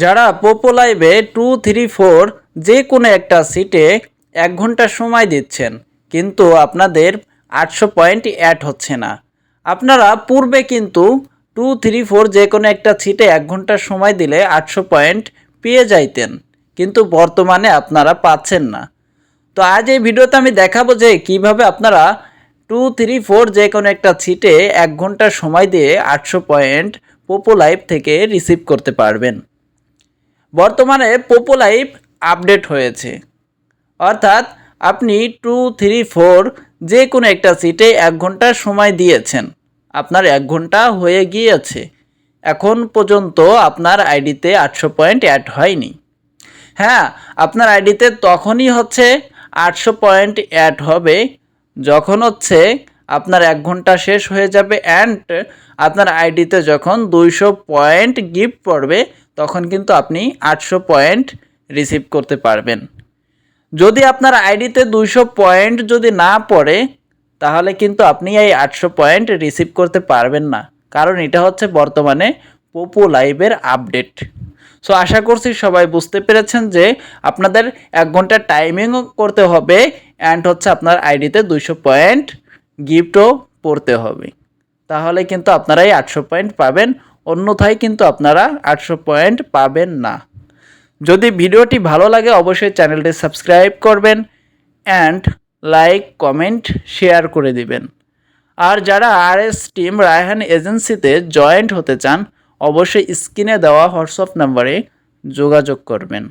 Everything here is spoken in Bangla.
যারা পোপো লাইভে টু থ্রি ফোর যে কোনো একটা সিটে এক ঘণ্টা সময় দিচ্ছেন, কিন্তু আপনাদের আটশো পয়েন্ট অ্যাড হচ্ছে না। আপনারা পূর্বে কিন্তু টু থ্রি ফোর যে কোনো একটা সিটে এক ঘণ্টা সময় দিলে আটশো পয়েন্ট পেয়ে যাইতেন, কিন্তু বর্তমানে আপনারা পাচ্ছেন না। তো আজ এই ভিডিওতে আমি দেখাবো যে কীভাবে আপনারা টু থ্রি ফোর যে কোনো একটা সিটে এক ঘণ্টা সময় দিয়ে আটশো পয়েন্ট পোপো লাইভ থেকে রিসিভ করতে পারবেন। বর্তমানে পোপো লাইভ আপডেট হয়েছে। অর্থাৎ আপনি টু থ্রি ফোর যে কোনো একটা সিটে এক ঘণ্টা সময় দিয়েছেন। আপনার এক ঘণ্টা হয়ে গিয়েছে। এখন পর্যন্ত আপনার আইডিতে আটশো পয়েন্ট অ্যাড হয়নি। হ্যাঁ আপনার আইডিতে তখনই হচ্ছে আটশো পয়েন্ট অ্যাড হবে যখন হচ্ছে আপনার এক ঘণ্টা শেষ হয়ে যাবে অ্যান্ড আপনার আইডিতে যখন দুইশো পয়েন্ট গিফট পড়বে তখন কিন্তু আপনি আটশো পয়েন্ট রিসিভ করতে পারবেন। যদি আপনার আইডিতে দুইশো পয়েন্ট যদি না পড়ে, তাহলে কিন্তু আপনি এই আটশো পয়েন্ট রিসিভ করতে পারবেন না। কারণ এটা হচ্ছে বর্তমানে পোপো লাইভের আপডেট। সো, আশা করছি সবাই বুঝতে পেরেছেন যে আপনাদের এক ঘণ্টা টাইমিংও করতে হবে অ্যান্ড হচ্ছে আপনার আইডিতে দুইশো পয়েন্ট গিফটও পড়তে হবে। তাহলে কিন্তু আপনারা এই আটশো পয়েন্ট পাবেন। অন্যথায় কিন্তু আপনারা আটশো পয়েন্ট পাবেন না। যদি ভিডিওটি ভালো লাগে, অবশ্যই চ্যানেলটি সাবস্ক্রাইব করবেন অ্যান্ড লাইক, কমেন্ট, শেয়ার করে দিবেন। আর যারা আর এস টিম রায়হান এজেন্সিতে জয়েন্ট হতে চান, অবশ্যই স্ক্রিনে দেওয়া হোয়াটসঅ্যাপ নাম্বারে যোগাযোগ করবেন।